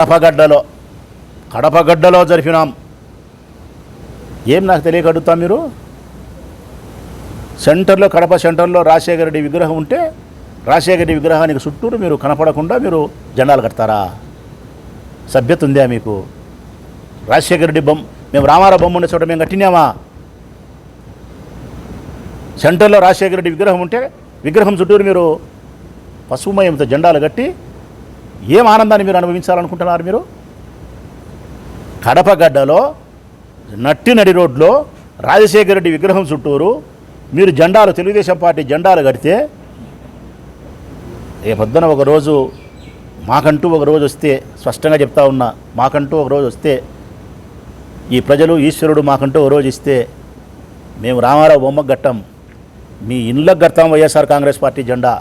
కడపగడ్డలో కడపగడ్డలో జరిపినాం. ఏం నాకు తెలియక అడుగుతా మీరు? సెంటర్లో కడప సెంటర్లో రాజశేఖర రెడ్డి విగ్రహం ఉంటే రాజశేఖర రెడ్డి విగ్రహానికి చుట్టూరు మీరు కనపడకుండా మీరు జెండాలు కడతారా? సభ్యత ఉందా మీకు? రాజశేఖర రెడ్డి బొమ్మ మేము రామారావు బొమ్మ ఉండే చోట మేము కట్టినామా? సెంటర్లో రాజశేఖర రెడ్డి విగ్రహం ఉంటే విగ్రహం చుట్టూరు మీరు పశుమయంతో జెండాలు కట్టి ఏం ఆనందాన్ని మీరు అనుభవించాలనుకుంటున్నారు మీరు? కడపగడ్డలో నట్టి నడి రోడ్లో రాజశేఖర రెడ్డి విగ్రహం చుట్టూరు మీరు జెండాలు తెలుగుదేశం పార్టీ జెండాలు కడితే రేపొద్దున ఒక రోజు మాకంటూ ఒక రోజు వస్తే స్పష్టంగా చెప్తా ఉన్నా మాకంటూ ఒక రోజు వస్తే ఈ ప్రజలు ఈశ్వరుడు మాకంటూ ఒక రోజు ఇస్తే మేము రామారావు బొమ్మకు గట్టం మీ ఇండ్లకు గడతాం వైఎస్ఆర్ కాంగ్రెస్ పార్టీ జెండా.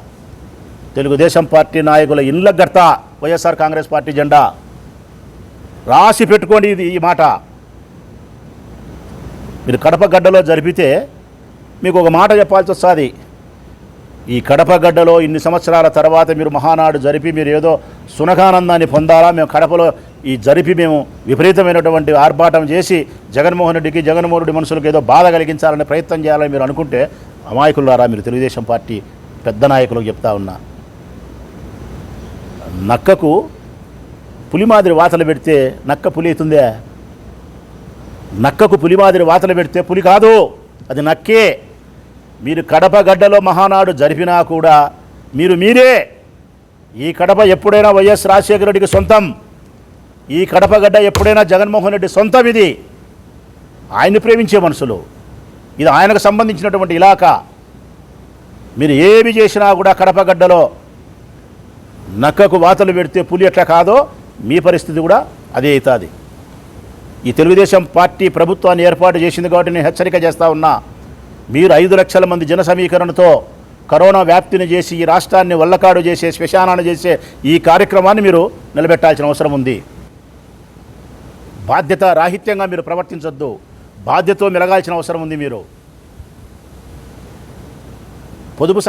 తెలుగుదేశం పార్టీ నాయకుల ఇండ్లకు గర్త వైఎస్ఆర్ కాంగ్రెస్ పార్టీ జెండా. రాసి పెట్టుకోండి ఇది ఈ మాట. మీరు కడప గడ్డలో జరిపితే మీకు ఒక మాట చెప్పాల్సి వస్తుంది. ఈ కడప గడ్డలో ఇన్ని సంవత్సరాల తర్వాత మీరు మహానాడు జరిపి మీరు ఏదో సునకానందాన్ని పొందాలా? మేము కడపలో ఈ జరిపి మేము విపరీతమైనటువంటి ఆర్భాటం చేసి జగన్మోహన్ రెడ్డికి జగన్మోహన్ రెడ్డి మనుషులకు ఏదో బాధ కలిగించాలని ప్రయత్నం చేయాలని మీరు అనుకుంటే అమాయకులారా మీరు తెలుగుదేశం పార్టీ పెద్ద నాయకులకు చెప్తా ఉన్నా. నక్కకు పులి మాదిరి వాతలు పెడితే నక్క పులి అవుతుందే? నక్కకు పులి మాదిరి వాతలు పెడితే పులి కాదు అది నక్కే. మీరు కడప గడ్డలో మహానాడు జరిపినా కూడా మీరు మీరే. ఈ కడప ఎప్పుడైనా వైఎస్ రాజశేఖర రెడ్డికి సొంతం. ఈ కడప గడ్డ ఎప్పుడైనా జగన్మోహన్ రెడ్డి సొంతం ఇది. ఆయన్ని ప్రేమించే మనుషులు. ఇది ఆయనకు సంబంధించినటువంటి ఇలాకా. మీరు ఏమి చేసినా కూడా కడప గడ్డలో నక్కకు వాతలు పెడితే పులి ఎట్లా కాదో మీ పరిస్థితి కూడా అదే అవుతుంది. ఈ తెలుగుదేశం పార్టీ ప్రభుత్వాన్ని ఏర్పాటు చేసింది కాబట్టి నేను హెచ్చరిక చేస్తా ఉన్నా. మీరు ఐదు లక్షల మంది జన సమీకరణతో కరోనా వ్యాప్తిని చేసి ఈ రాష్ట్రాన్ని వల్లకాడు చేసే శ్మశానాన్ని చేసే ఈ కార్యక్రమాన్ని మీరు నిలబెట్టాల్సిన అవసరం ఉంది. బాధ్యత రాహిత్యంగా మీరు ప్రవర్తించొద్దు. బాధ్యతతో మెలగాల్సిన అవసరం ఉంది మీరు. పొదుపు